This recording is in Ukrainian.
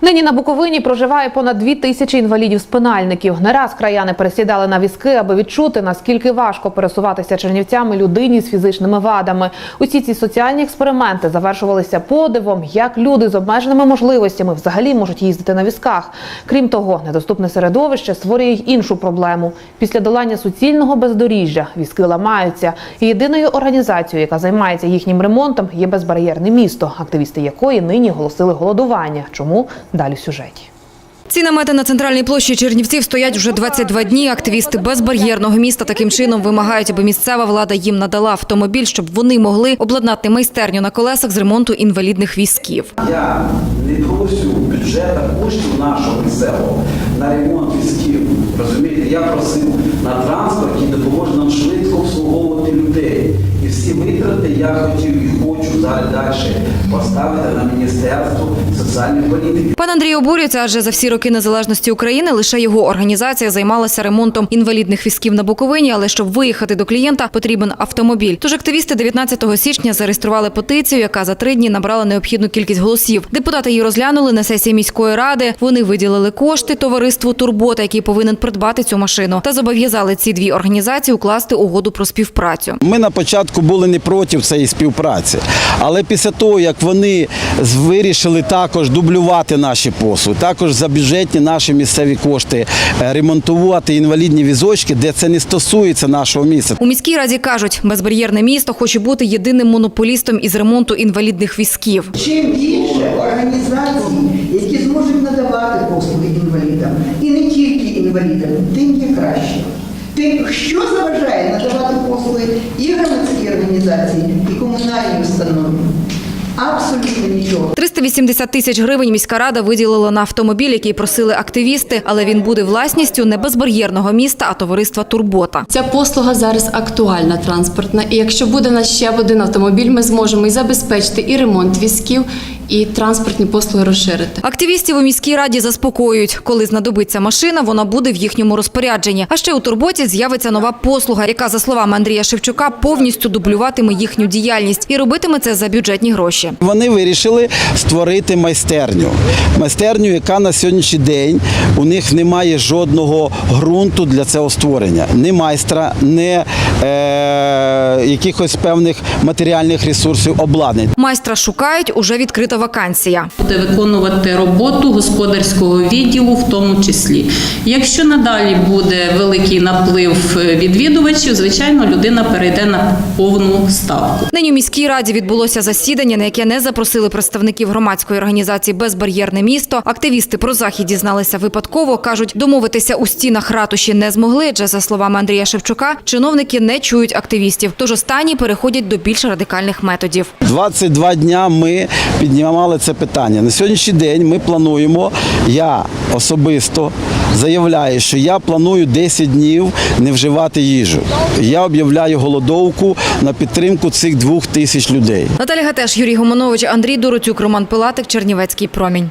Нині на Буковині проживає понад дві тисячі інвалідів-спинальників. Не раз краяни пересідали на візки, аби відчути, наскільки важко пересуватися чернівцями людині з фізичними вадами. Усі ці соціальні експерименти завершувалися подивом, як люди з обмеженими можливостями взагалі можуть їздити на візках. Крім того, недоступне середовище створює й іншу проблему. Після долання суцільного бездоріжжя візки ламаються. Єдиною організацією, яка займається їхнім ремонтом, є безбар'єрне місто, активісти якої нині оголосили голодування. Чому далі в сюжеті? Ці намети на центральній площі Чернівців стоять вже 22 дні. Активісти безбар'єрного міста таким чином вимагають, аби місцева влада їм надала автомобіль, щоб вони могли обладнати майстерню на колесах з ремонту інвалідних візків. Я не просю бюджета коштів нашого місцевого на ремонт візків. Розумієте, я просив на транспорт, який допоможе нам швидко обслуговувати людей. І всі витрати я хотів і хочу далі далі поставити на Міністерство соціальної політики. Пан Андрій обурюється, адже за всі роки незалежності України лише його організація займалася ремонтом інвалідних візків на Буковині. Але щоб виїхати до клієнта, потрібен автомобіль. Тож активісти 19 січня зареєстрували петицію, яка за три дні набрала необхідну кількість голосів. Депутати її розглянули на сесії міської ради. Вони виділили кошти товариству Турбота, який повинен придбати цю машину, та зобов'язали ці дві організації укласти угоду про співпрацю. Ми на початку були не проти цієї співпраці, але після того, як вони вирішили також дублювати наші послуги, також за бюджетні наші місцеві кошти е, ремонтувати інвалідні візочки, де це не стосується нашого міста. У міській раді кажуть, безбар'єрне місто хоче бути єдиним монополістом із ремонту інвалідних візків. Чим більше організацій, які зможуть надавати послуги інвалідам, і не тільки інвалідам, тим є краще. Тим, що заважає надавати послуги і громадські організації, і комунальні установи? Абсолютно нічого. 380 тисяч гривень міська рада виділила на автомобіль, який просили активісти, але він буде власністю не безбар'єрного міста, а товариства Турбота. Ця послуга зараз актуальна транспортна. І якщо буде на ще один автомобіль, ми зможемо і забезпечити і ремонт візків, і транспортні послуги розширити. Активістів у міській раді заспокоюють, коли знадобиться машина, вона буде в їхньому розпорядженні. А ще у турботі з'явиться нова послуга, яка, за словами Андрія Шевчука, повністю дублюватиме їхню діяльність і робитиме це за бюджетні гроші. Вони вирішили створити майстерню. Майстерню, яка на сьогоднішній день у них немає жодного ґрунту для цього створення. Ні майстра, ні е, якихось певних матеріальних ресурсів обладнань. Майстра шукають, уже відкрита вакансія. буде виконувати роботу господарського відділу, в тому числі. Якщо надалі буде великий наплив відвідувачів, звичайно, людина перейде на повну ставку. Нині у міській раді відбулося засідання, на яке не запросили представників громадської організації Безбар'єрне місто. Активісти про захід дізналися випадково. кажуть, домовитися у стінах ратуші не змогли. Адже за словами Андрія Шевчука, чиновники не чують активістів. Тож останні переходять до більш радикальних методів. 22 дня ми піднімали це питання. На сьогоднішній день ми плануємо, я особисто заявляю, що я планую 10 днів не вживати їжу. Я об'являю голодовку на підтримку цих двох тисяч людей. Наталя Гатеш, Юрій Гомонович, Андрій Дороцюк, Роман Пилатик, Чернівецький промінь.